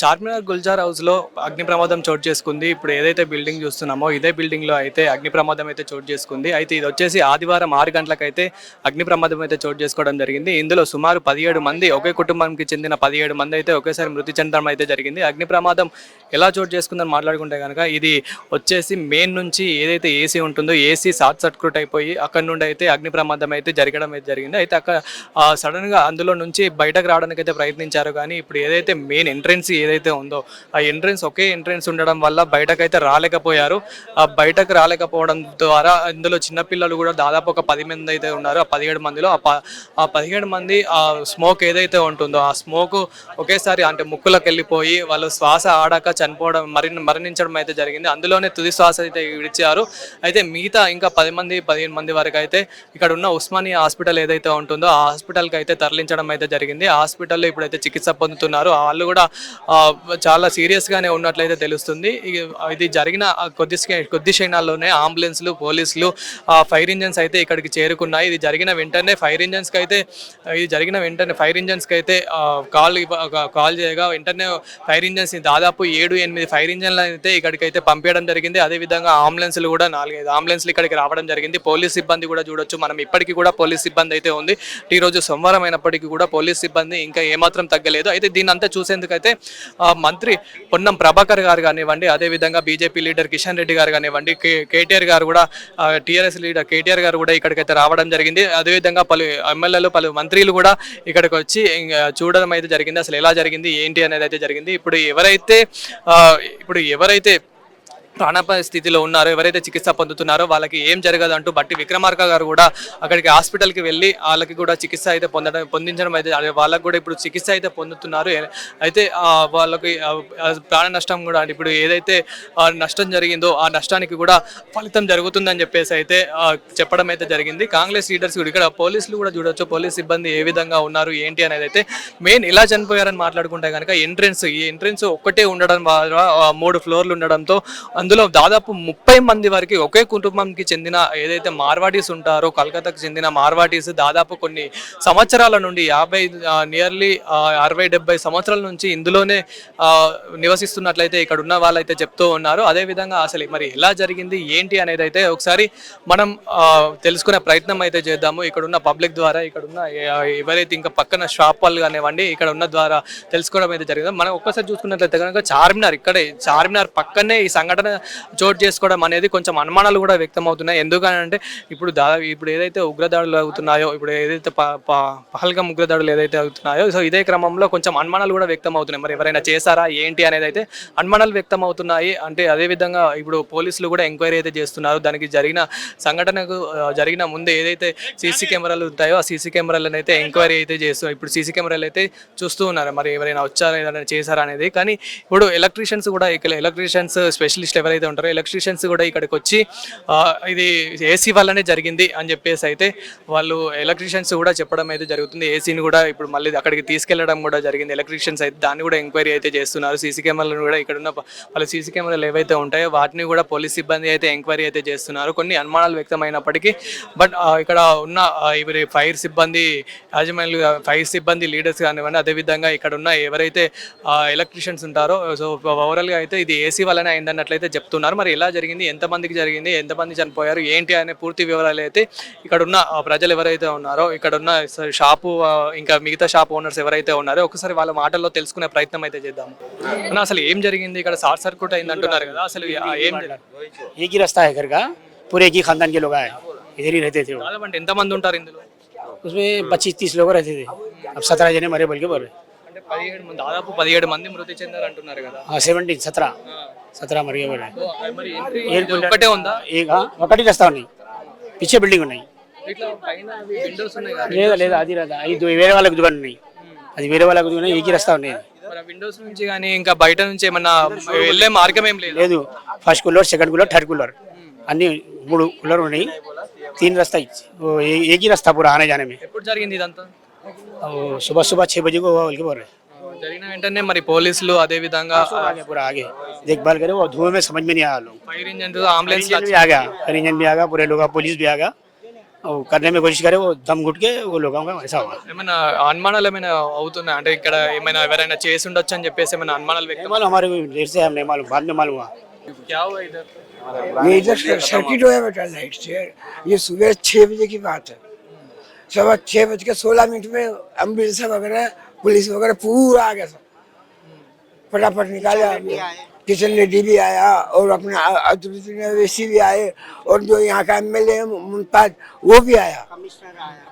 చార్మినార్ గుల్జార్ హౌస్లో అగ్ని ప్రమాదం చోటు చేసుకుంది. ఇప్పుడు ఏదైతే బిల్డింగ్ చూస్తున్నామో ఇదే బిల్డింగ్లో అయితే అగ్ని ప్రమాదం అయితే చోటు చేసుకుంది. అయితే ఇది వచ్చేసి ఆదివారం ఆరు గంటలకైతే అగ్ని ప్రమాదం అయితే చోటు చేసుకోవడం జరిగింది. ఇందులో సుమారు పదిహేడు మంది ఒకే కుటుంబానికి చెందిన పదిహేడు మంది అయితే ఒకేసారి మృతి చెందడం అయితే జరిగింది. అగ్ని ప్రమాదం ఎలా చోటు చేసుకుందని మాట్లాడుకుంటే కనుక ఇది వచ్చేసి మెయిన్ నుంచి ఏదైతే ఏసీ ఉంటుందో ఏసీ షార్ట్ సర్క్యూట్ అయిపోయి అక్కడ నుండి అయితే అగ్ని ప్రమాదం అయితే జరగడం అయితే జరిగింది. అయితే అక్కడ సడన్గా అందులో నుంచి బయటకు రావడానికి అయితే ప్రయత్నించారు. కానీ ఇప్పుడు ఏదైతే మెయిన్ ఎంట్రెన్స్ ఏదైతే ఉందో ఆ ఎంట్రెన్స్ ఒకే ఎంట్రెన్స్ ఉండడం వల్ల బయటకు అయితే రాలేకపోయారు. ఆ బయటకు రాలేకపోవడం ద్వారా ఇందులో చిన్నపిల్లలు కూడా దాదాపు ఒక పది మంది అయితే ఉన్నారు. ఆ పదిహేడు మందిలో ఆ ప ఆ పదిహేడు మంది ఆ స్మోక్ ఏదైతే ఉంటుందో ఆ స్మోక్ ఒకేసారి అంటే ముక్కులకు వెళ్ళిపోయి వాళ్ళు శ్వాస ఆడాక చనిపోవడం మరి మరణించడం అయితే జరిగింది. అందులోనే తుది శ్వాస అయితే విడిచారు. అయితే మిగతా ఇంకా పది మంది పదిహేను మంది వరకు అయితే ఇక్కడ ఉన్న ఉస్మానియా హాస్పిటల్ ఏదైతే ఉంటుందో ఆ హాస్పిటల్కి అయితే తరలించడం అయితే జరిగింది. ఆ హాస్పిటల్లో ఇప్పుడైతే చికిత్స పొందుతున్నారు. వాళ్ళు కూడా ఆ, చాలా సీరియస్గానే ఉన్నట్లయితే తెలుస్తుంది. ఇది జరిగిన కొద్ది కొద్ది క్షణాల్లోనే అంబులెన్స్లు పోలీసులు ఫైర్ ఇంజన్స్ అయితే ఇక్కడికి చేరుకున్నాయి. ఇది జరిగిన వెంటనే ఫైర్ ఇంజన్స్కి అయితే ఇది జరిగిన వెంటనే ఫైర్ ఇంజన్స్కి అయితే కాల్ కాల్ చేయగా వెంటనే ఫైర్ ఇంజన్స్ దాదాపు ఏడు ఎనిమిది ఫైర్ ఇంజన్లు అయితే ఇక్కడికి అయితే పంపించడం జరిగింది. అదేవిధంగా అంబులెన్స్లు కూడా నాలుగైదు అంబులెన్స్లు ఇక్కడికి రావడం జరిగింది. పోలీస్ సిబ్బంది కూడా చూడొచ్చు. మనం ఇప్పటికీ కూడా పోలీస్ సిబ్బంది అయితే ఉంది. ఈరోజు సోమవారం అయినప్పటికీ కూడా పోలీస్ సిబ్బంది ఇంకా ఏమాత్రం తగ్గలేదు. అయితే దీన్ని అంతా చూసేందుకైతే మంత్రి పొన్నం ప్రభాకర్ గారు కానివ్వండి అదేవిధంగా బీజేపీ లీడర్ కిషన్ రెడ్డి గారు కానివ్వండి కే- కేటీఆర్ గారు కూడా టీఆర్ఎస్ లీడర్ కేటీఆర్ గారు కూడా ఇక్కడికైతే రావడం జరిగింది. అదేవిధంగా పలు ఎమ్మెల్యేలు పలు మంత్రులు కూడా ఇక్కడికి వచ్చి చూడడం అయితే జరిగింది. అసలు ఎలా జరిగింది ఏంటి అనేది అయితే జరిగింది. ఇప్పుడు ఎవరైతే ఇప్పుడు ఎవరైతే ప్రాణాపాయ స్థితిలో ఉన్నారో ఎవరైతే చికిత్స పొందుతున్నారో వాళ్ళకి ఏం జరగదు అంటూ బట్టి విక్రమార్క గారు కూడా అక్కడికి హాస్పిటల్కి వెళ్ళి వాళ్ళకి కూడా చికిత్స అయితే పొందడం పొందించడం అయితే వాళ్ళకి కూడా ఇప్పుడు చికిత్స అయితే పొందుతున్నారు. అయితే వాళ్ళకి ప్రాణ నష్టం కూడా ఇప్పుడు ఏదైతే నష్టం జరిగిందో ఆ నష్టానికి కూడా ఫలితం జరుగుతుందని చెప్పేసి అయితే చెప్పడం అయితే జరిగింది. కాంగ్రెస్ లీడర్స్ కూడా ఇక్కడ పోలీసులు కూడా చూడొచ్చు. పోలీస్ సిబ్బంది ఏ విధంగా ఉన్నారు ఏంటి అనేది అయితే మెయిన్ ఇలా చనిపోయారని మాట్లాడుకుంటే కనుక ఎంట్రెన్స్ ఈ ఎంట్రెన్స్ ఒక్కటే ఉండడం వల్ల మూడు ఫ్లోర్లు ఉండడంతో అందులో దాదాపు ముప్పై మంది వరకు ఒకే కుటుంబంకి చెందిన ఏదైతే మార్వాడీస్ ఉంటారో కలకత్తాకు చెందిన మార్వాడీస్ దాదాపు కొన్ని సంవత్సరాల నుండి యాభై నియర్లీ అరవై డెబ్బై సంవత్సరాల నుంచి ఇందులోనే నివసిస్తున్నట్లయితే ఇక్కడ ఉన్న వాళ్ళైతే చెప్తూ ఉన్నారు. అదేవిధంగా అసలు మరి ఎలా జరిగింది ఏంటి అనేది అయితే ఒకసారి మనం తెలుసుకునే ప్రయత్నం అయితే చేద్దాము. ఇక్కడ ఉన్న పబ్లిక్ ద్వారా ఇక్కడ ఉన్న ఎవరైతే ఇంకా పక్కన షాప్ వాళ్ళు కానివ్వండి ఇక్కడ ఉన్న ద్వారా తెలుసుకోవడం అయితే జరిగింది. మనం ఒక్కసారి చూసుకున్నట్లయితే కనుక చార్మినార్ ఇక్కడే చార్మినార్ పక్కనే ఈ సంఘటన చోటు చేసుకోవడం అనేది కొంచెం అనుమానాలు కూడా వ్యక్తం అవుతున్నాయి ఎందుకనంటే ఇప్పుడు దా ఇప్పుడు ఏదైతే ఉగ్రదాడులు అవుతున్నాయో ఇప్పుడు ఏదైతే ప- పహల్గం ఉగ్రదాడులు ఏదైతే అవుతున్నాయో సో ఇదే క్రమంలో కొంచెం అనుమానాలు కూడా వ్యక్తం అవుతున్నాయి మరి ఎవరైనా చేశారా ఏంటి అనేది అయితే అనుమానాలు వ్యక్తం అవుతున్నాయి అంటే అదే విధంగా ఇప్పుడు పోలీసులు కూడా ఎంక్వైరీ అయితే చేస్తున్నారు. దానికి జరిగిన సంఘటనకు జరిగిన ముందు ఏదైతే సీసీ కెమెరాలు ఉంటాయో ఆ సీసీ కెమెరాలను అయితే ఎంక్వైరీ అయితే చేస్తున్నారు ఇప్పుడు సీసీ కెమెరాలు అయితే చూస్తూ ఉన్నారు. మరి ఎవరైనా వచ్చారా ఏదైనా చేశారా అనేది. కానీ ఇప్పుడు ఎలక్ట్రీషియన్స్ కూడా ఇక్కడ ఎలక్ట్రీషియన్స్ స్పెషలిస్ట్ ఎవరైతే ఉంటారో ఎలక్ట్రీషియన్స్ కూడా ఇక్కడికి వచ్చి ఇది ఏసీ వల్లనే జరిగింది అని చెప్పేసి అయితే వాళ్ళు ఎలక్ట్రీషియన్స్ కూడా చెప్పడం అయితే జరుగుతుంది. ఏసీని కూడా ఇప్పుడు మళ్ళీ అక్కడికి తీసుకెళ్ళడం కూడా జరిగింది. ఎలక్ట్రీషియన్స్ అయితే దాన్ని కూడా ఎంక్వైరీ అయితే చేస్తున్నారు. సీసీ కెమెరాలను కూడా ఇక్కడ ఉన్న వాళ్ళ సీసీ కెమెరాలు ఏవైతే ఉంటాయో వాటిని కూడా పోలీస్ సిబ్బంది అయితే ఎంక్వైరీ అయితే చేస్తున్నారు. కొన్ని అనుమానాలు వ్యక్తమైనప్పటికీ బట్ ఇక్కడ ఉన్న ఇవి ఫైర్ సిబ్బంది యాజమాన్యులు ఫైర్ సిబ్బంది లీడర్స్ కానివ్వండి అదేవిధంగా ఇక్కడ ఉన్న ఎవరైతే ఎలక్ట్రీషియన్స్ ఉంటారో సో ఓవరాల్గా అయితే ఇది ఏసీ వల్లనే అయిందన్నట్లయితే చెప్తున్నారు మరి ఎలా జరిగింది ఎంతమందికి జరిగింది ఎంతమంది చనిపోయారు ఏంటి అనే పూర్తి వివరాలు అయితే ఇక్కడ ఉన్న ఆ, ప్రజలు ఎవరైతే ఉన్నారో ఇక్కడ ఉన్న స- షాపు ఆ, ఇంకా మిగతా షాప్ ఓనర్స్ ఎవరైతే ఉన్నారో ఒకసారి వాళ్ళ మాటల్లో తెలుసుకునే ప్రయత్నం అయితే చేద్దాం అన్న, అసలు ఏం జరిగింది ఇక్కడ షార్ట్ సర్క్యూట్ అయింది అంటున్నారు కదా అసలు ఆ ఏం జరిగింది? एक ही रास्ता है घर का पूरे एक ही खानदान के लोग आए इधर ही रहते थे वो దాదాపు అంటే ఎంతమంది ఉంటారు ఇందులో उसमें पच्चीस तीस लोग रहते थे अब सत्रह जने मरे बोल के बोल रहे అంటే దాదాపు పదిహేడు మంది మృతి చెందారు అంటున్నారు కదా. సెవెంటీన్ సత్రా. సత్రా మరి ఒకటే ఉందా? ఒకటి చేస్తా ఉన్నాయి పిచ్చే బిల్డింగ్ ఉన్నాయి. లేదా లేదా అది లేదా అది వేరే వాళ్ళకి దుకాణం ఉన్నాయి. అది వేరే వాళ్ళకి దుకాణం రస్తా ఉన్నాయి విండోస్ నుంచి కానీ ఇంకా బయట నుంచి ఏమన్నా వెళ్ళే మార్గం ఏం లేదు? First cooler second cooler third cooler అన్ని మూడు కూలర్ ఉన్నాయి. తీన్ రస్తా एक ही रास्ता पूरा आने जाने में एयरपोर्ट जा रही है सुबह सुबह జరిగిన వెంటనే మరి పోలీసులు అదే విధంగా आगे पूरा आगे देखभाल करे वो धुएं में समझ में नहीं आया लोग ఫైర్ ఇంజన్ అంబులెన్స్ इंजन भी आ गया फिर इंजन भी आ गया पूरे लोग पुलिस भी आ गया वो करने में कोशिश करे वो दम घुट के वो लोगों का ऐसा हुआ ఏమైనా అనుమానాలు ఏమైనా అవుతున్నాయి అంటే ఇక్కడ ఏమైనా ఎవరైనా చేసి ఉండొచ్చు అని చెప్పేసి ఏమైనా అనుమానాలు नहीं వ్యక్తం मालूम हमारे को देर से हम नहीं मालूम बाद में मालूम हुआ क्या हुआ इधर ये इधर सर- सर्किट होया बेटा लाइट से ये सुबह छः बजे की बात है सुबह छः बज के सोलह मिनट में एम्बुलेंस वगैरह पुलिस वगैरह पूरा आ गया सब। फटाफट निकाले किशन रेड्डी भी आया और अपने अवैसी भी आए और जो यहाँ का एम एल ए मुमताज़ वो भी आया।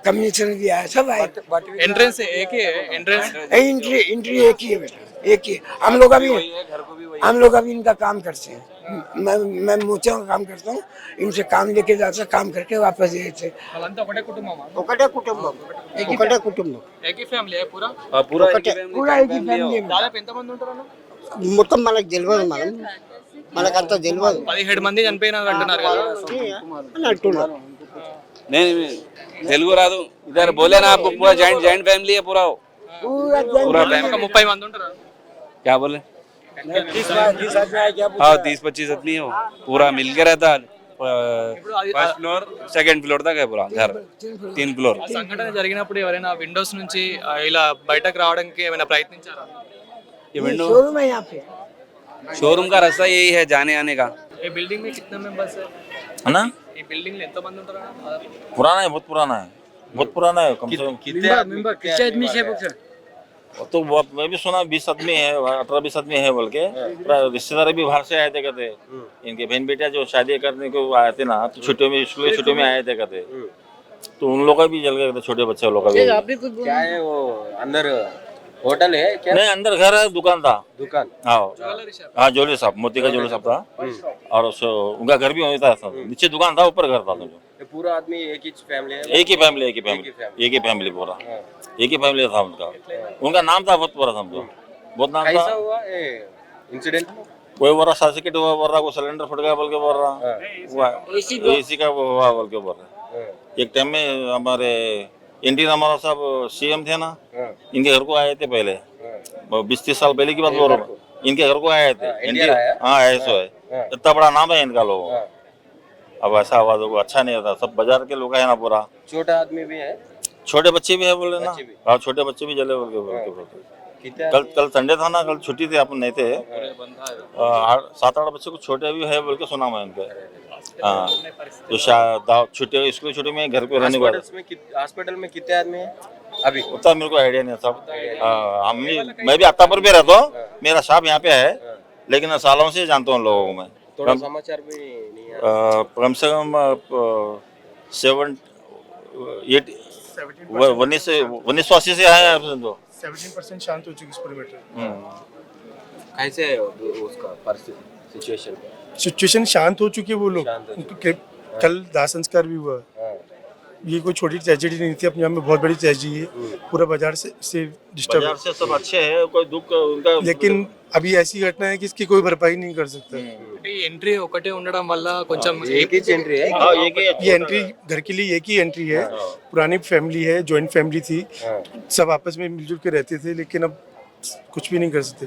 कमिश्नर भी आया सब आए। एंट्रेंस एक ही है एंट्रेंस एंट्री एंट्री एक ही है बेटा। एक ही है। हम लोग अभी हम लोग अभी इनका काम करते हैं मैं मैं मोचों का काम करता हूँ इनसे काम लेके जाते हैं, काम करके वापस देते వాళ్ళంతా ఒకటే కుటుంబమా ఒకటే కుటుంబం ఒకటే కుటుంబం ఏకీ ఫ్యామిలీ పూరా पूरा एक ही फैमिली है దాదాపు ఎంతమంది ఉంటారు అన్న? మొత్తం మనకు తెలియదు మనం మనకంత తెలియదు పదిహేడు మంది చనిపోయినారు అంటున్నారు కదా అని అంటున్నారు नहीं तेलुगु रादू इधर बोले ना आपको पूरा जॉइंट जॉइंट फैमिली है पूरा पूरा पूरा ఒక फैमिली ముప్పై మంది ఉంటారు क्या बोले हाँ तीस पच्चीस आदमी है वो पूरा मिल के रहता है फर्स्ट फ्लोर सेकंड फ्लोर तक है पूरा घर तीन फ्लोर ఆ సంఘటన జరిగినప్పుడు ఎవరైనా విండోస్ నుంచి ఆ, ఇలా బయటకు రావడానికి ఏమైనా ప్రయత్నించారా ये विंडो शोरूम है यहाँ पे शोरूम का रास्ता यही है जाने आने का ఈ బిల్డింగ్ में कितने मेंबर्स है है ना ఈ బిల్డింగ్ లో ఎంత మంది ఉంటారు అన్న? पुराना है बहुत पुराना है बहुत पुराना है कम से कम कितने आदमी वो तो वो- मैं भी सुना बीस आदमी है अठारह बीस आदमी है बोल के। रिश्तेदार भी बाहर से आए थे कहते। इनके बहन बेटिया जो शादी करने को आए थे ना तो छुट्टियों में स्कूल छुट्टियों में आए थे कहते। तो उन लोग का भी जल गए थे छोटे बच्चे लोग का भी। क्या है वो अंदर होटल है क्या? नहीं अंदर घर है दुकान था। दुकान। हाँ। हाँ जोली साहब मोती का जोली साहब था। और उनका घर भी वहीं था नीचे दुकान था ऊपर घर था। पूरा आदमी एक ही फैमिली है? एक ही फैमिली एक ही फैमिली एक ही फैमिली पूरा। एक ही फैमिली था उनका। उनका नाम था बहुत पूरा समझो बहुत नाम था। हुआ इंसिडेंट कोई बोल रहा सर्टिफिकेट हुआ बोल रहा कोई सिलेंडर फट गया बोल के बोल रहा हुआ एसी का वो हुआ बोल के बोल रहा एक टाइम में हमारे एन रामाराव साहब सीएम थे ना इनके घर को आए थे पहले। बीस तीस साल पहले की बात बोल रहा हूँ। इनके घर को? आए थे। हाँ ऐसा है इतना बड़ा नाम है इनका लोगों अब ऐसा आवाज़ तो अच्छा नहीं था सब बाज़ार के लोग है ना पूरा। छोटा आदमी भी है? छोटे बच्चे भी है बोले ना। हाँ। छोटे बच्चे भी जले बोल के बोल के बोलते। कल कल संडे था ना कल छुट्टी थी अपन नहीं थे। सात आठ बच्चे को छोटे भी है बोल के सुना मैं उनके हाँ तो शा- छुट्टी स्कूल छुट्टी में घर पे रहने को हॉस्पिटल में हॉस्पिटल में कितने आदमी है? अभी। उतना मेरे को आइडिया नहीं है सब। हाँ, हम भी मैं भी अत्तापुर पे रहता हूँ। मेरा शॉप यहाँ पे है लेकिन सालों से जानता हूँ लोगों को मैं। थोड़ा समाचार भी नहीं है। कम से कम सेवन एट उन्नीस उन्नीस सौ अस्सी से आए हैं सेवेंटीन परसेंट शांत हो चुकी इस हम्म। कैसे है उसका सिचुएशन सिचुएशन शांत हो चुकी है वो लोग। हो कल दाह संस्कार भी हुआ। ये कोई छोटी ट्रेजेडी नहीं थी अपने आप में बहुत बड़ी ट्रेजेडी है। पूरा बाज़ार से से डिस्टर्ब से सब अच्छे हैं कोई दुख उनका लेकिन अभी ऐसी घटना है कि इसकी कोई भरपाई नहीं कर सकता ఈ ఎంట్రీ ఒకటే ఉండడం వల్ల కొంచెం एक ही एंट्री है हाँ ये कि ये एंट्री घर के लिए एक ही एंट्री है पुरानी फैमिली है जॉइंट फैमिली थी सब आपस में मिलजुल के रहते थे लेकिन अब कुछ भी नहीं कर सकते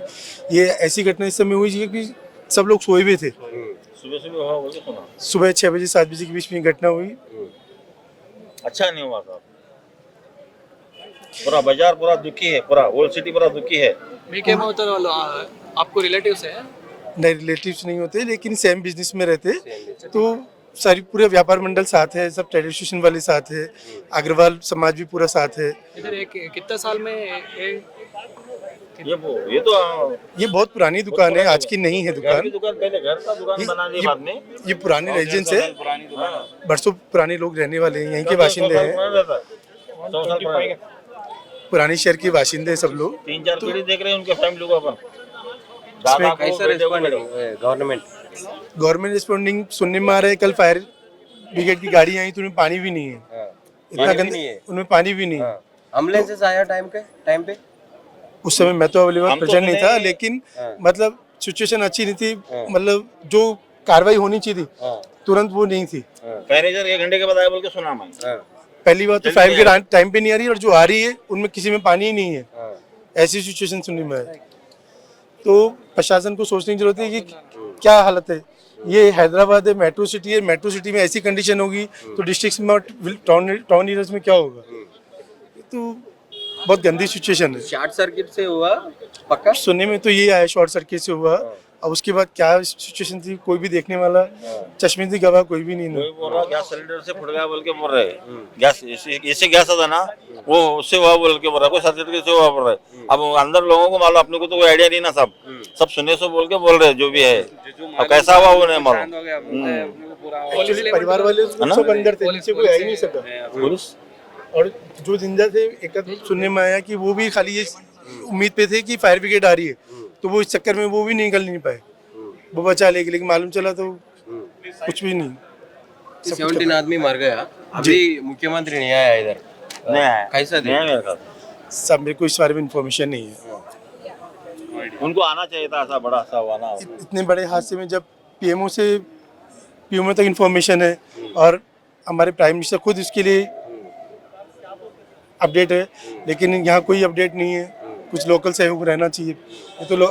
ये ऐसी घटना इस समय हुई कि सब लोग सोए हुए थे सुबह सुबह हुआ बोल के सुना सुबह छः बजे सात बजे के बीच में ये घटना हुई अच्छा नहीं हुआ था पूरा बाजार पूरा दुखी है पूरा ओल्ड सिटी पूरा दुखी है మీకేమవుతారు వాళ్ళు ఆ, आपको रिलेटिव्स है? नए रिलेटिव्स नहीं होते लेकिन सेम बिज़नेस में रहते। तो सारी पूरे व्यापार मंडल साथ है सब ट्रेड एसोसिएशन वाले साथ है अग्रवाल समाज भी पूरा साथ है। इधर एक कितना साल में ये ये वो ये तो हाँ, ये बहुत पुरानी दुकान है आज की नहीं है दुकान। दुकान पहले घर का दुकान ये- बना दिया बाद में। ये पुराने रेजिडेंस है। पुरानी दुकान। बरसों पुराने लोग रहने वाले हैं यहीं के बाशिंदे हैं। पुरानी। शहर के बाशिंदे हैं सब लोग। तीन चार पीढ़ी देख रहे हैं उनके फैमिली को अपन। दादा कैसा बेटे गवर्नमेंट गवर्नमेंट रिस्पॉन्डिंग सुनने में आ रहा है कल फायर ब्रिगेड की गाड़ी आई तो उनमें पानी भी नहीं है। इतना पानी गंदा है। उनमें पानी भी नहीं है। एम्बुलेंसेस आया टाइम पे टाइम पे? उस समय मैं तो अवेलेबल तो प्रेजेंट नहीं था लेकिन मतलब सिचुएशन अच्छी नहीं थी। मतलब जो कार्रवाई होनी चाहिए थी तुरंत वो नहीं थी। एक घंटे के बाद आया बोल के सुना मैं पहली बात तो फाइव के टाइम पे नहीं आ रही और जो आ रही है उनमें किसी में पानी ही नहीं है। ऐसी सिचुएशन सुनने में। है तो प्रशासन को सोचने की ज़रूरत है कि क्या हालत है। ये हैदराबाद है मेट्रो सिटी है मेट्रो सिटी में ऐसी कंडीशन होगी तो डिस्ट्रिक्ट में टाउन टाउन एरियाज़ में क्या होगा? तो बहुत गंदी सिचुएशन है। शॉर्ट सर्किट से हुआ पक्का? सुनने में तो ये आया शॉर्ट सर्किट से हुआ। अब उसके बाद क्या सिचुएशन थी कोई भी देखने वाला चश्मे गवाह कोई भी नहीं बोल रहा गैस सिलेंडर से फट गया बोल के बोल रहे। गैस इससे गैस था ना वो उससे हुआ बोल के बोल रहा कोई सर्टिफिकेट से हुआ बोल रहे। अब अंदर लोगों को मालूम अपने को तो कोई आइडिया नहीं ना सब। सब सुनने से बोल के बोल रहे जो भी है। अब कैसा हुआ वो नहीं मालूम। परिवार वाले सब अंदर थे नीचे कोई आ ही नहीं सका पुलिस? और जो ज़िंदा थे एक सुनने में आया कि वो भी खाली ये उम्मीद पे थे कि फायर ब्रिगेड आ रही है। तो वो इस चक्कर में वो भी निकल नहीं पाए। वो बचा लेके लेकिन मालूम चला तो कुछ भी नहीं। सेवनटीन आदमी मर गया। अभी मुख्यमंत्री नहीं आया इधर। नहीं आया। कैसा नहीं आया? देखा? मेरे साथ सब मेरे को इस बारे में इन्फॉर्मेशन नहीं है। उनको आना चाहिए था ऐसा बड़ा सा हुआ ना इत- इतने बड़े हादसे में जब पीएमओ से पीएमओ तक इन्फॉर्मेशन है और हमारे प्राइम मिनिस्टर खुद इसके लिए अपडेट है लेकिन यहाँ कोई अपडेट नहीं है। कुछ लोकल सहयोग रहना चाहिए। ये तो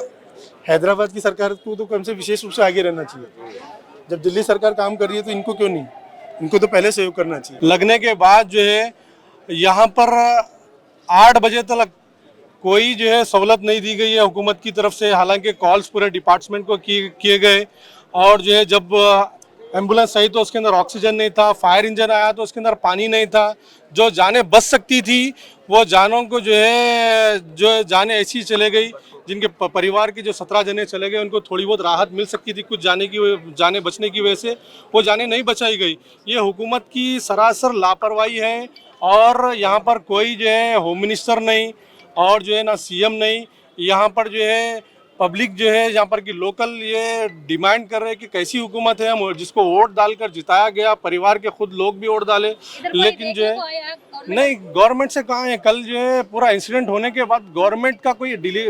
हैदराबाद की सरकार को तो कम से विशेष रूप से आगे रहना चाहिए। जब दिल्ली सरकार काम कर रही है तो इनको क्यों नहीं? इनको तो पहले सहयोग करना चाहिए। लगने के बाद जो है, यहाँ पर आठ बजे तक कोई जो है सहूलत नहीं दी गई है हुकूमत की तरफ़ से। हालाँकि कॉल्स पूरे डिपार्टमेंट को किए गए और जो है जब एंबुलेंस आई तो उसके अंदर ऑक्सीजन नहीं था फायर इंजन आया तो उसके अंदर पानी नहीं था। जो जाने बच सकती थी वो जानों को जो है, जो जाने ऐसी चले गई, जिनके परिवार के जो सत्रह जने चले गए, उनको थोड़ी बहुत राहत मिल सकती थी, कुछ जाने की जाने बचने की वजह से, वो जाने नहीं बचाई गई। ये हुकूमत की सरासर लापरवाही है और यहाँ पर कोई जो है, होम मिनिस्टर नहीं और जो है ना सीएम नहीं, यहाँ पर जो है पब्लिक जो है यहाँ पर की लोकल ये डिमांड कर रहे हैं कि कैसी हुकूमत है हम जिसको वोट डालकर जिताया गया परिवार के खुद लोग भी वोट डाले। लेकिन जो है नहीं गवर्नमेंट से कहाँ है? कल जो है पूरा इंसिडेंट होने के बाद गवर्नमेंट का कोई डिले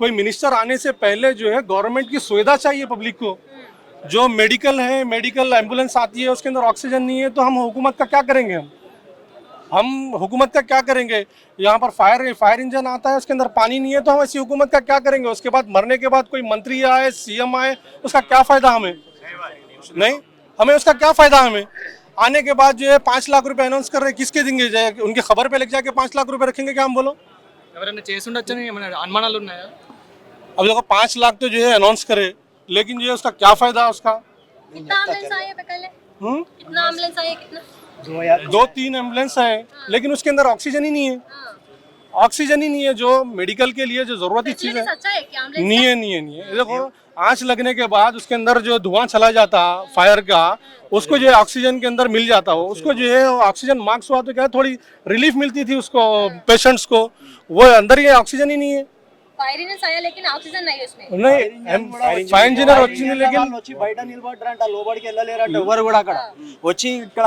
कोई मिनिस्टर आने से पहले जो है गवर्नमेंट की सुविधा चाहिए पब्लिक को। जो मेडिकल है मेडिकल एंबुलेंस आती है उसके अंदर ऑक्सीजन नहीं है तो हम हुकूमत का क्या करेंगे हम? हम हुकूमत का क्या करेंगे यहाँ पर फायर फायर इंजन आता है उसके अंदर पानी नहीं है तो हम ऐसी हुकूमत का क्या करेंगे उसके बाद मरने के बाद कोई मंत्री आए सीएम आए उसका क्या फायदा हमें नहीं हमें उसका क्या फायदा हमें आने के बाद जो है पाँच लाख रुपए अनाउंस कर रहे हैं किसके देंगे जाए उनकी खबर पे लग जाके पाँच लाख रुपए रखेंगे क्या हम बोलो ఎవరైనా చేసి ఉండొచ్చని ఏమైనా అనుమానాలు ఉన్నాయా अब देखो पाँच लाख तो जो है अनाउंस करे लेकिन जो है उसका क्या फायदा उसका कितना एम्बुलेंस आए हैं पहले हम्म? कितना एम्बुलेंस आए हैं, कितना दो तीन एंबुलेंस है। लेकिन उसके अंदर ऑक्सीजन ही नहीं है। हाँ। ऑक्सीजन ही नहीं है जो मेडिकल के लिए जो जरूरती चीज़ है। फैसिलिटीज़ अच्छा है नहीं है? नहीं है नहीं है। देखो आँच लगने के बाद उसके अंदर जो धुआँ चला जाता फायर का उसको जो है ऑक्सीजन के अंदर मिल जाता हो उसको जो है ऑक्सीजन मार्क्स हुआ तो क्या थोड़ी रिलीफ मिलती थी उसको पेशेंट्स को। वो अंदर ही ऑक्सीजन ही नहीं है। ఉన్నాయి ఇంజనీర్ వచ్చింది లేకిన్ వచ్చి బయట నిలబడ్డారంట లోబడికి వెళ్ళలేరంట hmm. ఎవరు కూడా అక్కడ. వచ్చి ఇక్కడ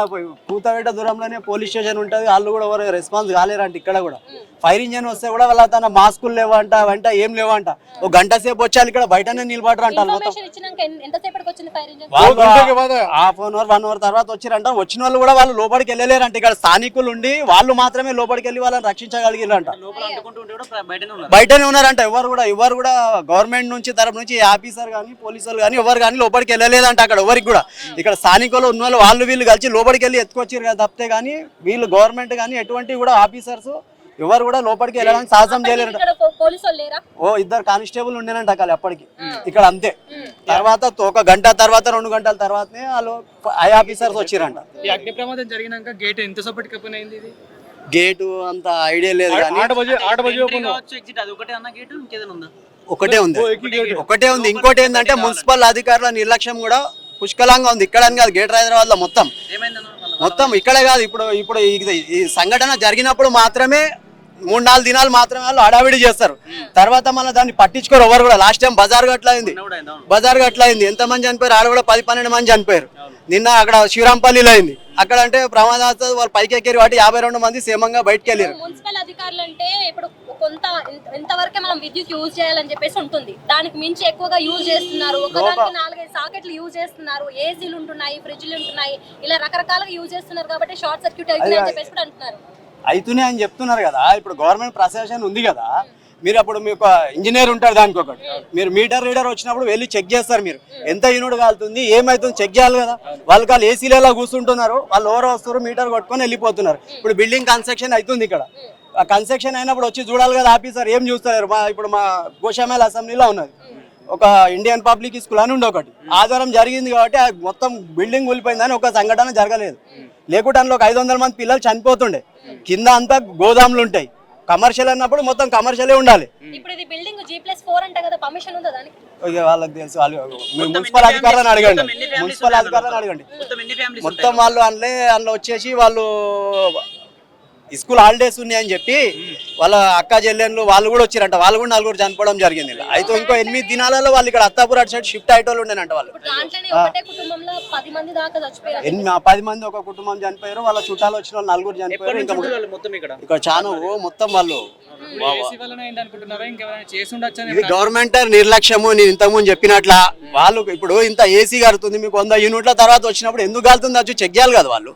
పూతవేట దూరంలోనే పోలీస్ స్టేషన్ ఉంటుంది వాళ్ళు కూడా ఎవరు రెస్పాన్స్ కాలేరంట ఇక్కడ కూడా. ఫైర్ ఇంజన్ వస్తే కూడా వాళ్ళ తన మాస్కులు లేవంట వంట ఏం లేవంట. ఒక గంట సేపు వచ్చారు ఇక్కడ బయటనే నిలబడరంట half an hour one hour తర్వాత వచ్చిరంట. వచ్చిన వాళ్ళు కూడా వాళ్ళు లోపలికి వెళ్ళలేరంట. ఇక్కడ స్థానికులు ఉండి వాళ్ళు మాత్రమే లోపలికి వెళ్ళి వాళ్ళని రక్షించగలిగిరంట. బయటనే ఉన్నారంట. ఎవరు కూడా ఎవరు కూడా గవర్నమెంట్ నుంచి తరపు నుంచి ఆఫీసర్ కానీ పోలీసులు కానీ ఎవరు కానీ లోపలికి వెళ్ళలేదంట అక్కడ ఎవరికి కూడా. ఇక్కడ స్థానికులు ఉన్న వాళ్ళు వాళ్ళు వీళ్ళు కలిసి లోపలికి వెళ్ళి ఎత్తుకొచ్చారు కదా తప్పితే కానీ వీళ్ళు గవర్నమెంట్ కానీ ఎటువంటి కూడా ఆఫీసర్స్ ఎవరు కూడా లోపలికి వెళ్ళడానికి సాహసం చేయలేరంట. ఇక్కడ పో- పోలీసు వాళ్ళు లేరా? ఓ ఇద్దరు కానిస్టేబుల్ ఉండేనంట అక్కడ అప్పటికి. ఇక్కడ అంతే. తర్వాత ఒక గంట తర్వాత రెండు గంటల తర్వాతనే వాళ్ళు ఐ ఆఫీసర్స్ వచ్చిరంట. ఈ అగ్ని ప్రమాదం జరిగినాక గేట్ ఎంతసేపటికి ఓపెన్ అయింది ఇది? గేట్ అంత ఐడియా లేదు ఒకటే ఉంది? ఒకటే ఉంది. ఇంకోటి ఏంటంటే మున్సిపల్ అధికారుల నిర్లక్ష్యం కూడా పుష్కలంగా ఉంది. ఇక్కడ కాదు గేట్ హైదరాబాద్లో మొత్తం మొత్తం ఇక్కడే కాదు. ఇప్పుడు ఇప్పుడు ఈ సంఘటన జరిగినప్పుడు మాత్రమే మూడు నాలుగు దినాలు మాత్రమే వాళ్ళు హడావిడి చేస్తారు. తర్వాత మళ్ళీ దాన్ని పట్టించుకోరు ఎవరు కూడా. లాస్ట్ టైం బజార్ గట్ల అయింది. బజార్ గట్ల అయింది. ఎంత మంది చనిపోయారు? ఆడ కూడా పది పన్నెండు మంది చనిపోయారు. నిన్న అక్కడ శ్రీరాంపల్లిలో అయింది. అక్కడ అంటే ప్రమాదాలు వాళ్ళు పైకి ఎక్కారు వాటి యాభై రెండు మంది క్షేమంగా బయటకు వెళ్ళారు. మున్సిపల్ అధికారులు అంటే ఇప్పుడు కొంత ఇంతవరకే మనం విద్యుత్ యూజ్ చేయాలని చెప్పేసి ఉంటుంది. దానికి మించి ఎక్కువగా యూజ్ చేస్తున్నారు. ఒకదానికి నాలుగైదు సాకెట్లు యూజ్ చేస్తున్నారు. ఏసీలు ఉంటున్నాయి ఫ్రిడ్జ్లు ఉంటున్నాయి. ఇలా రకరకాలుగా యూజ్ చేస్తున్నారు కాబట్టి షార్ట్ సర్క్యూట్ అవుతుంది అని చెప్పేసి కూడా అంటున్నారు. అయితేనే అని చెప్తున్నారు కదా. ఇప్పుడు గవర్నమెంట్ ప్రశాసన ఉంది కదా. మీరు అప్పుడు మీకు ఇంజనీర్ ఉంటారు దానికి ఒకటి మీరు మీటర్ రీడర్ వచ్చినప్పుడు వెళ్ళి చెక్ చేస్తారు మీరు. ఎంత యూనిట్ కాలుతుంది ఏమైతుంది చెక్ చేయాలి కదా. వాళ్ళు వాళ్ళు ఏసీలలో కూర్చుంటున్నారు వాళ్ళు ఎవరో వస్తారు మీటర్ కొట్టుకొని వెళ్ళిపోతున్నారు. ఇప్పుడు బిల్డింగ్ కన్స్ట్రక్షన్ అవుతుంది ఇక్కడ. ఆ కన్స్ట్రక్షన్ అయినప్పుడు వచ్చి చూడాలి కదా ఆఫీసర్ ఏం చూస్తారు మా ఇప్పుడు మా గోషామేల్ అసెంబ్లీలో ఉన్నది. ఒక ఇండియన్ పబ్లిక్ స్కూల్ అని ఉండే ఒకటి. ఆధారం జరిగింది కాబట్టి మొత్తం బిల్డింగ్ కూలిపోయిందని ఒక సంఘటన జరగలేదు. లేకుంటే అందులో ఒక ఐదు వందల మంది పిల్లలు చనిపోతుండే. కింద అంతా గోదాములు ఉంటాయి. కమర్షియల్ అన్నప్పుడు మొత్తం కమర్షియలే ఉండాలి. ఇప్పుడు ఇది బిల్డింగ్ జీ ప్లస్ ఫోర్ అంట కదా పర్మిషన్ ఉందా దానికి? ఇక వాళ్ళకి తెలుసు వాళ్ళు మున్సిపల్ అధికారులను అడగండి. మున్సిపల్ అధికారులను అడగండి. మొత్తం వాళ్ళు అందులో అందులో వచ్చేసి వాళ్ళు స్కూల్ హాలిడేస్ ఉన్నాయని చెప్పి వాళ్ళ అక్క చెల్లెళ్ళు వాళ్ళు కూడా వచ్చారంట. వాళ్ళు కూడా నలుగురు చనిపోవడం జరిగింది. అయితే ఇంకో ఎనిమిది దినాలలో వాళ్ళు ఇక్కడ అత్తాపూర్ అటు సైడ్ షిఫ్ట్ అయ్యేటోళ్ళు ఉండేనంట వాళ్ళు. పది మంది ఒక కుటుంబం చనిపోయారు. వాళ్ళ చుట్టాలు వచ్చిన వాళ్ళు నలుగురు చనిపోయారు. ఇంకా ఇక్కడ? చాలా ఓ మొత్తం వాళ్ళు. ఇది గవర్నమెంట్ నిర్లక్ష్యము నేను ఇంతకుముందు చెప్పినట్ల వాళ్ళు ఇప్పుడు ఇంత ఏసీ కడుతుంది మీకు వంద యూనిట్ల తర్వాత వచ్చినప్పుడు ఎందుకు కాలుతుంది వచ్చి చెక్ చేయాలి కదా వాళ్ళు.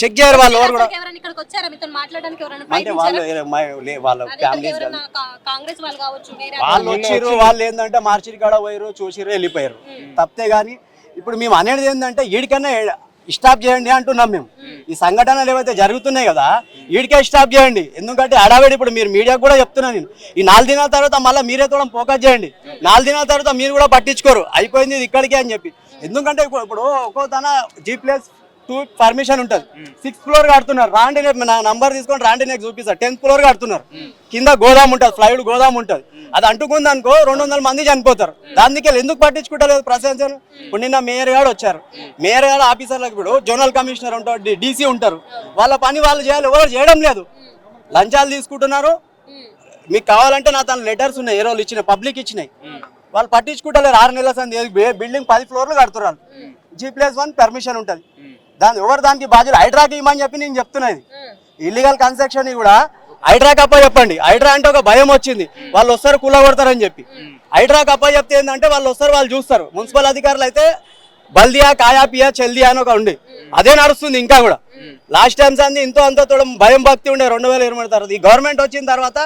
చెక్ చేయరు వాళ్ళు ఎవరు కూడా. ఎవరైనా ఇక్కడికి వచ్చారా? మీతో మాట్లాడడానికి ఎవరైనా అంటే వాళ్ళు వాళ్ళ కాంగ్రెస్ వాళ్ళు కావచ్చు వాళ్ళు వచ్చిర్రు వాళ్ళు ఏంటంటే మార్చిరి కాడ పోయారు చూసిర్రు వెళ్ళిపోయారు తప్పితే గానీ ఇప్పుడు మేము అనేది ఏంటంటే ఈడికన్నా స్టాప్ చేయండి అంటున్నాం మేము. ఈ సంఘటనలు ఏవైతే జరుగుతున్నాయి కదా ఈడికే స్టాప్ చేయండి. ఎందుకంటే అడావిడి ఇప్పుడు మీరు మీడియాకు కూడా చెప్తున్నా నేను. ఈ నాలుగు దినాల తర్వాత మళ్ళీ మీరే కూడా ఫోకస్ చేయండి. నాలుగు దినాల తర్వాత మీరు కూడా పట్టించుకోరు. అయిపోయింది ఇది ఇక్కడికే అని చెప్పి. ఎందుకంటే ఇప్పుడు ఇప్పుడు ఒక్కో తన జీ ప్లస్ టూ పర్మిషన్ ఉంటుంది. సిక్స్త్ ఫ్లోర్ కడుతున్నారు. రాండి రేపు నా నంబర్ తీసుకొని రాండి నేను చూపిస్తారు టెన్త్ ఫ్లోర్ కడుతున్నారు. కింద గోదాం ఉంటుంది. ఫ్లైవుడ్ గోదాం ఉంటుంది. అది అంటుకుంది అనుకో రెండు వందల మంది చనిపోతారు. దానికి ఎందుకు పట్టించుకుంటలేదు ప్రశాంత్ ఇప్పుడు నిన్న మేయర్ గారు వచ్చారు. మేయర్ గారు ఆఫీసర్లకు ఇప్పుడు జోనల్ కమిషనర్ ఉంటారు డీసీ ఉంటారు. వాళ్ళ పని వాళ్ళు చేయాలి ఎవరు చేయడం లేదు. లంచాలు తీసుకుంటున్నారు. మీకు కావాలంటే నా తన లెటర్స్ ఉన్నాయి ఏ రోజులు ఇచ్చినాయి పబ్లిక్ ఇచ్చినాయి. వాళ్ళు పట్టించుకుంటలేరు. ఆరు నెలల సంది బిల్డింగ్ పది ఫ్లోర్లు కడుతున్నారు. జీ ప్లస్ వన్ పర్మిషన్ ఉంటుంది. దాని ఎవరు దానికి బాధ్యులు? హైడ్రాకి ఇవ్వమని చెప్పి నేను చెప్తున్నది. ఇల్లీగల్ కన్స్ట్రక్షన్ కూడా హైడ్రా కప్ప చెప్పండి. హైడ్రా అంటే ఒక భయం వచ్చింది. వాళ్ళు వస్తారు కూల కొడతారని చెప్పి హైడ్రా కప్ప చెప్తే ఏంటంటే వాళ్ళు వస్తారు వాళ్ళు చూస్తారు. మున్సిపల్ అధికారులు అయితే బల్దియా కాయా పియా చెల్దియా అని ఒక ఉండి అదే నడుస్తుంది ఇంకా కూడా. లాస్ట్ టైం సంది ఇంతో అంత తోడ భయం భక్తి ఉండే రెండు వేల ఇరవై తర్వాత. ఈ గవర్నమెంట్ వచ్చిన తర్వాత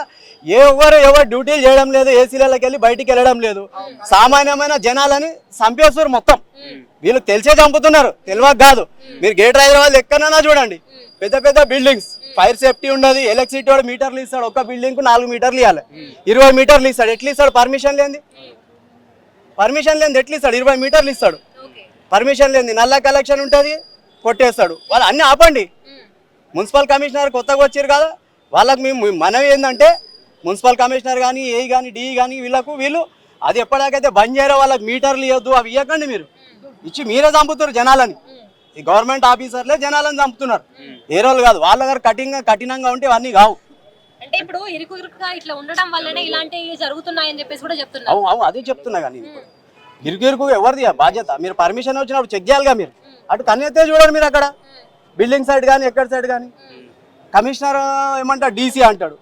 ఎవరు ఎవరు డ్యూటీలు చేయడం లేదు ఏసీలకి వెళ్ళి బయటికి వెళ్ళడం లేదు. సామాన్యమైన జనాలని చంపేస్తారు మొత్తం. వీళ్ళు తెలిసే చంపుతున్నారు. తెలియక కాదు. మీరు గేట్ హైదరాబాద్ ఎక్కడైనా చూడండి. పెద్ద పెద్ద బిల్డింగ్స్ ఫైర్ సేఫ్టీ ఉండదు. ఎలక్ట్రిసిటీ వాడు మీటర్లు ఇస్తాడు. ఒక్క బిల్డింగ్కు నాలుగు మీటర్లు ఇవ్వాలి. ఇరవై మీటర్లు ఇస్తాడు. ఎట్లా ఇస్తాడు? పర్మిషన్ లేని పర్మిషన్ లేని ఎట్లా ఇస్తాడు? ఇరవై మీటర్లు ఇస్తాడు. పర్మిషన్ లేని నల్ల కలెక్షన్ ఉంటుంది. కొట్టేస్తాడు. వాళ్ళు అన్ని ఆపండి. మున్సిపల్ కమిషనర్ కొత్తగా వచ్చారు కదా వాళ్ళకి మేము మనవి ఏంటంటే మున్సిపల్ కమిషనర్ కానీ ఏ కానీ డి కానీ వీళ్ళకు వీళ్ళు అది ఎప్పటికైతే బంద్ చేయరో వాళ్ళకి మీటర్లు ఇవ్వద్దు అవి ఇవ్వకండి మీరు. ఇచ్చి మీరే చంపుతారు జనాలని. ఈ గవర్నమెంట్ ఆఫీసర్లే జనాలను చంపుతున్నారు. ఏ రోజులు కాదు వాళ్ళ దగ్గర కఠినంగా కఠినంగా ఉంటే అవన్నీ కావు. అంటే ఇప్పుడు ఇరుకు ఇరుకుగా ఇట్లా ఉండడం వల్లనే ఇలాంటివి జరుగుతున్నాయని చెప్పేసి కూడా చెప్తున్నారు. అవు అవు అదే చెప్తున్నా కానీ. ఇరుకు ఇరుకు ఎవరిది బాధ్యత? మీరు పర్మిషన్ వచ్చినప్పుడు చెక్ చేయాలిగా మీరు. అటు కన్నెత్తే చూడండి మీరు అక్కడ. బిల్డింగ్ సైడ్ కానీ ఎక్కడ సైడ్ కానీ. కమిషనర్ ఏమంటారు డీసీ అంటాడు.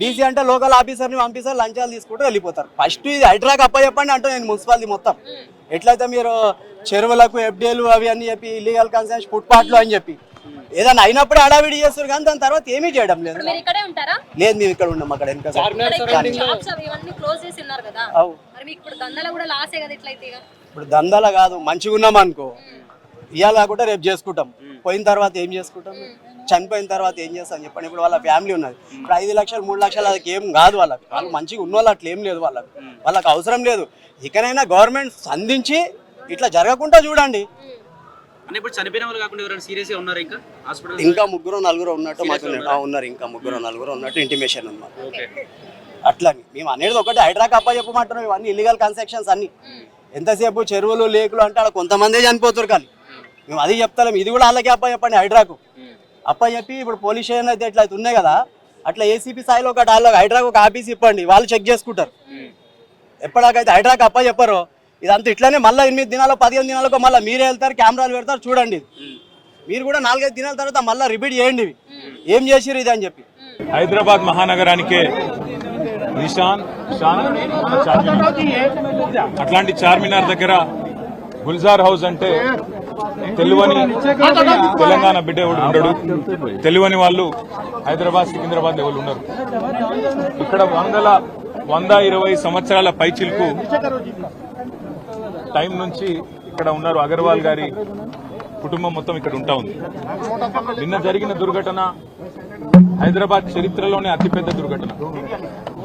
డీసీ అంటే లోకల్ ఆఫీసర్ని పంపిస్తారు లంచాలు తీసుకుంటూ వెళ్ళిపోతారు. ఫస్ట్ ఇది హైడ్రాక్ అప్ప చెప్పండి అంటూ నేను మున్సిపాలిటీ మొత్తం. ఎట్లయితే మీరు చెరువులకు ఎఫ్డీఏలు అవి అని చెప్పి ఇల్లీగల్ కన్సెన్స్ ఫుట్పాత్లు అని చెప్పి. ఏదైనా అయినప్పుడే హడావిడి చేస్తారు కానీ దాని తర్వాత ఏమీ చేయడం లేదు. ఇప్పుడు మీరు ఇక్కడే ఉంటారా? లేదు మేము ఇక్కడ ఉన్నాం అక్కడ వెనక side. ఇక్కడ షాప్స్ అవి ఇవన్నీ క్లోజ్ చేసి ఉన్నారు కదా. అవు. మరి మీకు ఇప్పుడు దందల కూడా లాసే కదా ఇట్లయితే ఇక? ఇప్పుడు దందాల కాదు మంచిగా ఉన్నాం అనుకో. ఇవాళ కాకుండా రేపు చేసుకుంటాం. పోయిన తర్వాత ఏం చేసుకుంటాం? చనిపోయిన తర్వాత ఏం చేస్తాం చెప్పండి? ఇప్పుడు వాళ్ళ ఫ్యామిలీ ఉన్నది. ఇప్పుడు ఐదు లక్షలు మూడు లక్షలు అది ఏం కాదు వాళ్ళకి. వాళ్ళు మంచిగా ఉన్న వాళ్ళు అట్లా ఏం లేదు వాళ్ళకి. వాళ్ళకి అవసరం లేదు. ఇకనైనా గవర్నమెంట్ సంధించి ఇట్లా జరగకుండా చూడండి. అంటే ఇప్పుడు చనిపోయిన వాళ్ళు కాకుండా ఎవరైనా సీరియస్గా ఉన్నారు ఇంకా? హాస్పిటల్ ఇంకా ముగ్గురు నలుగురు ఉన్నట్టు మాకు ఆ, ఉన్నారు ఇంకా ముగ్గురు నలుగురు ఉన్నట్టు ఇంటిమేషన్ ఉంది మాకు. అట్లా మేము అనేది ఒకటి. హైడ్రా కప్ప చెప్పమంటున్నాం. ఇవన్నీ ఇల్లీగల్ కన్స్ట్రక్షన్స్ అన్ని. ఎంతసేపు చెరువులు లేకులు అంటే అక్కడ కొంతమందే చనిపోతారు కానీ. మేము అది చెప్తాం ఇది కూడా వాళ్ళకి అప్ప చెప్పండి హైడ్రాకు. అప్ప చెప్పి ఇప్పుడు పోలీస్ స్టేషన్ అయితే ఇట్లా అయితే ఉన్నాయి కదా అట్లా ఏసీపీ స్థాయిలో ఒకటి వాళ్ళకి హైడ్రాకు ఒక ఆఫీస్ ఇవ్వండి వాళ్ళు చెక్ చేసుకుంటారు. ఎప్పటికైతే హైడ్రాకు అప్ప చెప్పారో ఇదంతా ఇట్లానే మళ్ళీ ఎనిమిది దినాలు పదిహేను దినాలకు మళ్ళీ మీరే వెళ్తారు కెమెరాలు పెడతారు చూడండి ఇది. మీరు కూడా నాలుగైదు దినాల తర్వాత మళ్ళీ రిపీట్ చేయండి ఇవి. ఏం చేసిరు ఇది అని చెప్పి. హైదరాబాద్ మహానగరానికే నిషాన్ అట్లాంటి చార్మినార్ దగ్గర గుల్జార్ హౌస్ అంటే తెలువని తెలంగాణ బిడ్డ ఎవడు ఉండడు? తెలువని వాళ్ళు హైదరాబాద్ సికింద్రాబాద్ ఎవరు ఉన్నారు ఇక్కడ వందల వంద ఇరవై సంవత్సరాల పైచిల్కు టైం నుంచి ఇక్కడ ఉన్నారు అగర్వాల్ గారి కుటుంబం మొత్తం ఇక్కడ ఉంటా ఉంది. నిన్న జరిగిన దుర్ఘటన హైదరాబాద్ చరిత్రలోనే అతిపెద్ద దుర్ఘటన.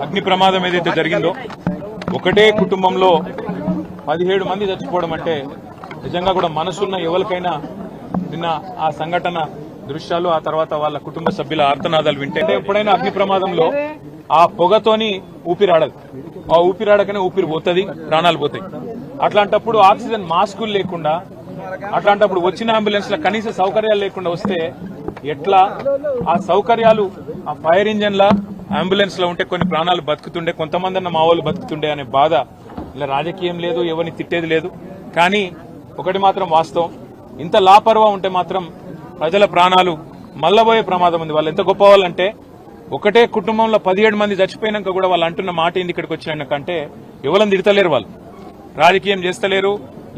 అగ్ని ప్రమాదం ఏదైతే జరిగిందో ఒకటే కుటుంబంలో పదిహేడు మంది చచ్చిపోవడం అంటే నిజంగా కూడా మనసున్న ఎవరికైనా నిన్న ఆ సంఘటన దృశ్యాలు ఆ తర్వాత వాళ్ళ కుటుంబ సభ్యుల ఆర్తనాదాలు వింటే ఎప్పుడైనా అగ్ని ప్రమాదంలో ఆ పొగతోని ఊపిరాడదు. ఆ ఊపిరాడకనే ఊపిరి పోతుంది ప్రాణాలు పోతాయి. అట్లాంటప్పుడు ఆక్సిజన్ మాస్కులు లేకుండా అట్లాంటప్పుడు వచ్చిన అంబులెన్స్లో కనీస సౌకర్యాలు లేకుండా వస్తే ఎట్లా? ఆ సౌకర్యాలు ఆ ఫైర్ ఇంజన్ లా అంబులెన్స్లో ఉంటే కొన్ని ప్రాణాలు బతుకుతుండే కొంతమంది అన్న మా వాళ్ళు బతుకుతుండే అనే బాధ. ఇలా రాజకీయం లేదు ఎవరిని తిట్టేది లేదు. కానీ ఒకటి మాత్రం వాస్తవం. ఇంత లాపర్వా ఉంటే మాత్రం ప్రజల ప్రాణాలు మల్లబోయే ప్రమాదం ఉంది. వాళ్ళు ఎంత గొప్ప వాళ్ళంటే ఒకటే కుటుంబంలో పదిహేడు మంది చచ్చిపోయినాక కూడా వాళ్ళు అంటున్న మాట ఏంది ఇక్కడికి వచ్చినాకంటే ఎవరిని తిడతలేరు వాళ్ళు. రాజకీయం చేస్తలేరు.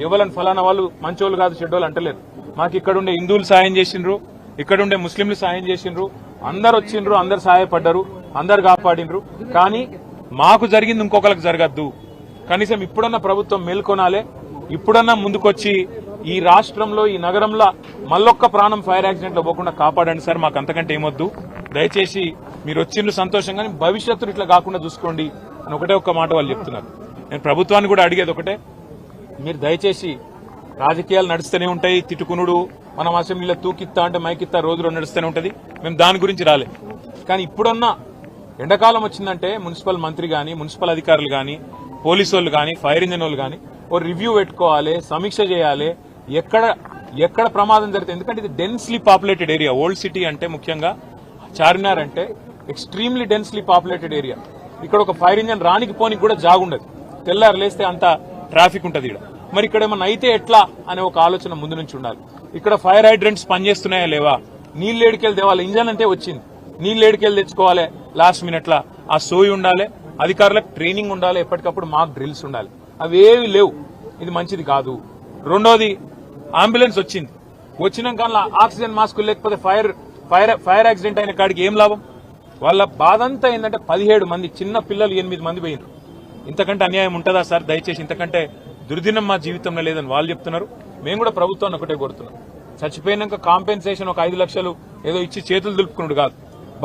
ఎవరని ఫలానా వాళ్ళు మంచోళ్ళు కాదు చెడ్డోళ్ళు అంటలేరు. మాకు ఇక్కడ ఉండే హిందువులు సాయం చేసిండ్రు. ఇక్కడ ఉండే ముస్లింలు సాయం చేసిండ్రు. అందరు వచ్చిండ్రు అందరు సహాయపడ్డారు అందరు కాపాడిండ్రు. కానీ మాకు జరిగింది ఇంకొకరికి జరగద్దు. కనీసం ఇప్పుడున్న ప్రభుత్వం మేల్కొనాలే. ఇప్పుడన్నా ముందుకొచ్చి ఈ రాష్ట్రంలో ఈ నగరంలో మళ్ళొక్క ప్రాణం ఫైర్ యాక్సిడెంట్లో పోకుండా కాపాడండి సార్. మాకు అంతకంటే ఏమొద్దు. దయచేసి మీరు వచ్చిండ్రు సంతోషంగా భవిష్యత్తులో ఇట్లా కాకుండా చూసుకోండి అని ఒకటే ఒక్క మాట వాళ్ళు చెప్తున్నారు. నేను ప్రభుత్వాన్ని కూడా అడిగేది ఒకటే. మీరు దయచేసి రాజకీయాలు నడుస్తూనే ఉంటాయి. తిట్టుకునుడు మనం అసెంబ్లీలో తూకిత్తా అంటే మైకిత్తా రోజు నడుస్తూనే ఉంటుంది. మేము దాని గురించి రాలే. కానీ ఇప్పుడన్నా ఎండాకాలం వచ్చిందంటే మున్సిపల్ మంత్రి కానీ మున్సిపల్ అధికారులు కానీ పోలీసు వాళ్ళు కానీ ఫైర్ ఇంజిన్ వాళ్ళు కానీ ఓ రివ్యూ పెట్టుకోవాలి సమీక్ష చేయాలి. ఎక్కడ ఎక్కడ ప్రమాదం జరిగితే ఎందుకంటే ఇది densely populated area old city అంటే ముఖ్యంగా చార్మినార్ అంటే ఎక్స్ట్రీమ్లీ డెన్స్లీ పాపులేటెడ్ ఏరియా ఇక్కడ ఒక ఫైర్ ఇంజన్ రానికి పోనికి కూడా జాగుండదు. తెల్లారు లేస్తే అంత ట్రాఫిక్ ఉంటుంది ఇక్కడ మరి ఇక్కడ ఏమన్నా అయితే ఎట్లా అనే ఒక ఆలోచన ముందు నుంచి ఉండాలి. ఇక్కడ ఫైర్ హైడ్రెంట్స్ పనిచేస్తున్నాయా లేవా? నీళ్ళు ఏడికెళ్ళి తేవాలి ఇంజన్ అంటే వచ్చింది. నీళ్ళు ఏడికెళ్ళి తెచ్చుకోవాలి. లాస్ట్ మినిట్లో ఆ సోయి ఉండాలి. అధికారులకు ట్రైనింగ్ ఉండాలి. ఎప్పటికప్పుడు మాకు డ్రిల్స్ ఉండాలి. అవేవి లేవు. ఇది మంచిది కాదు. రెండోది అంబులెన్స్ వచ్చింది. వచ్చినాక ఆక్సిజన్ మాస్కులు లేకపోతే ఫైర్ ఫైర్ ఫైర్ యాక్సిడెంట్ అయిన కాడికి ఏం లాభం? వాళ్ళ బాధ అంతా ఏంటంటే పదిహేడు మంది చిన్న పిల్లలు ఎనిమిది మంది పోయినారు ఇంతకంటే అన్యాయం ఉంటుందా సార్? దయచేసి ఇంతకంటే దుర్దినం మా జీవితంలో లేదని వాళ్ళు చెప్తున్నారు. మేము కూడా ప్రభుత్వాన్ని ఒకటే కోరుతున్నాం. చచ్చిపోయినాక కాంపెన్సేషన్ ఒక ఐదు లక్షలు ఏదో ఇచ్చి చేతులు దులుపుకున్నాడు కాదు.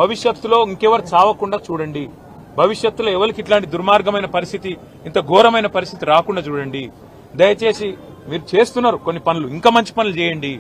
భవిష్యత్తులో ఇంకెవరు చావకుండా చూడండి. భవిష్యత్తులో ఎవరికి ఇట్లాంటి దుర్మార్గమైన పరిస్థితి ఇంత ఘోరమైన పరిస్థితి రాకుండా చూడండి. దయచేసి మీరు చేస్తున్నారు కొన్ని పనులు. ఇంకా మంచి పనులు చేయండి.